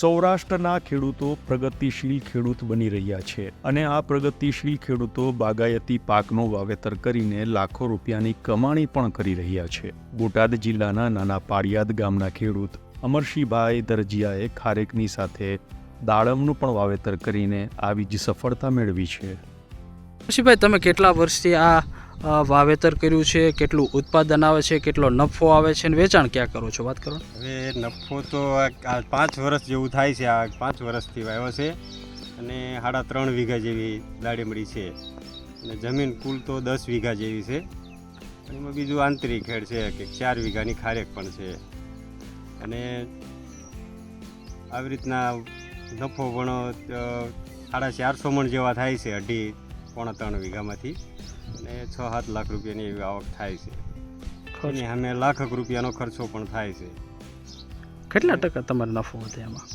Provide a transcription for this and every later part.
સૌરાષ્ટ્રના ખેડૂતો પ્રગતિશીલ ખેડૂત બની રહ્યા છે અને આ પ્રગતિશીલ ખેડૂતો બાગાયતી પાકનું વાવેતર કરીને લાખો રૂપિયાની કમાણી પણ કરી રહ્યા છે. બોટાદ જિલ્લાના નાના પાળિયાદ ગામના ખેડૂત અમરશીભાઈ દરજીયાએ ખારેકની સાથે દાડમનું પણ વાવેતર કરીને આવી જ સફળતા મેળવી છે. અમરશીભાઈ, તમે કેટલા વર્ષથી આ વાવેતર કર્યું છે, કેટલું ઉત્પાદન આવે છે, કેટલો નફો આવે છે અને વેચાણ ક્યાં કરો છો? વાત કરો. હવે નફો તો આ પાંચ વર્ષ જેવું થાય છે, આ પાંચ વર્ષથી વાવ્યો છે અને સાડા ત્રણ વીઘા જેવી દાડેમડી છે. અને જમીન કુલ તો દસ વીઘા જેવી છે. એમાં બીજું આંતરિક ખેડ છે કે ચાર વીઘાની ખારેક પણ છે. અને આવી રીતના નફો પણ સાડા ચારસો મણ જેવા થાય છે અઢી પોણા ત્રણ વીઘામાંથી અને છ સાત લાખ રૂપિયાની એવી આવક થાય છે. અને સામે લાખક રૂપિયાનો ખર્ચો પણ થાય છે. કેટલા ટકા તમારો નફો વધે એમાં?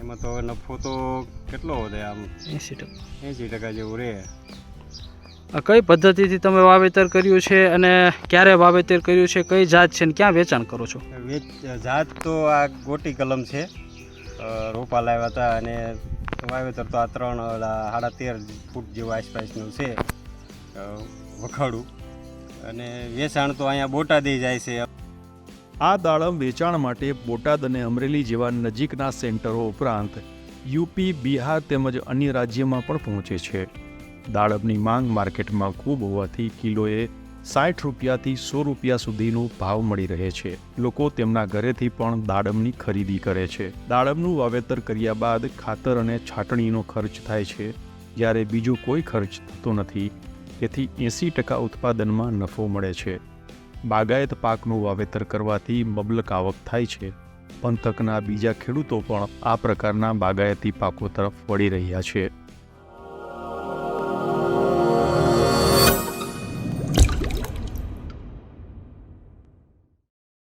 એમાં તો નફો તો કેટલો વધે આમ? એંસી ટકા. એંસી ટકા જેવું રહે. આ કઈ પદ્ધતિથી તમે વાવેતર કર્યું છે અને ક્યારે વાવેતર કર્યું છે કઈ જાત છે ને ક્યાં વેચાણ કરો છો? વેચ જાત તો આ ગોટી કલમ છે. રોપા લાવ્યા હતા અને વાવેતર તો આ ત્રણ સાડા તેર ફૂટ જેવું આસપાસનું છે વખાડું અને વેચાણ તો અહીંયા બોટાદે જાય છે. આ દાડમ વેચાણ માટે બોટાદ અને અમરેલી જેવા નજીકના સેન્ટરો ઉપરાંત યુપી, બિહાર તેમજ અન્ય રાજ્યમાં પણ પહોંચે છે. દાડમની માંગ માર્કેટમાં ખૂબ હોવાથી કિલોએ સાઠ રૂપિયાથી સો રૂપિયા સુધીનો ભાવ મળી રહે છે. લોકો તેમના ઘરેથી પણ દાડમની ખરીદી કરે છે. દાડમનું વાવેતર કર્યા બાદ ખાતર અને છાટણીનો ખર્ચ થાય છે. જ્યારે બીજો કોઈ ખર્ચ થતો નથી, તેથી એંસી ટકા ઉત્પાદનમાં નફો મળે છે. બાગાયત પાકનું વાવેતર કરવાથી મબલક આવક થાય છે. પંથકના બીજા ખેડૂતો પણ આ પ્રકારના બાગાયતી પાકો તરફ વળી રહ્યા છે.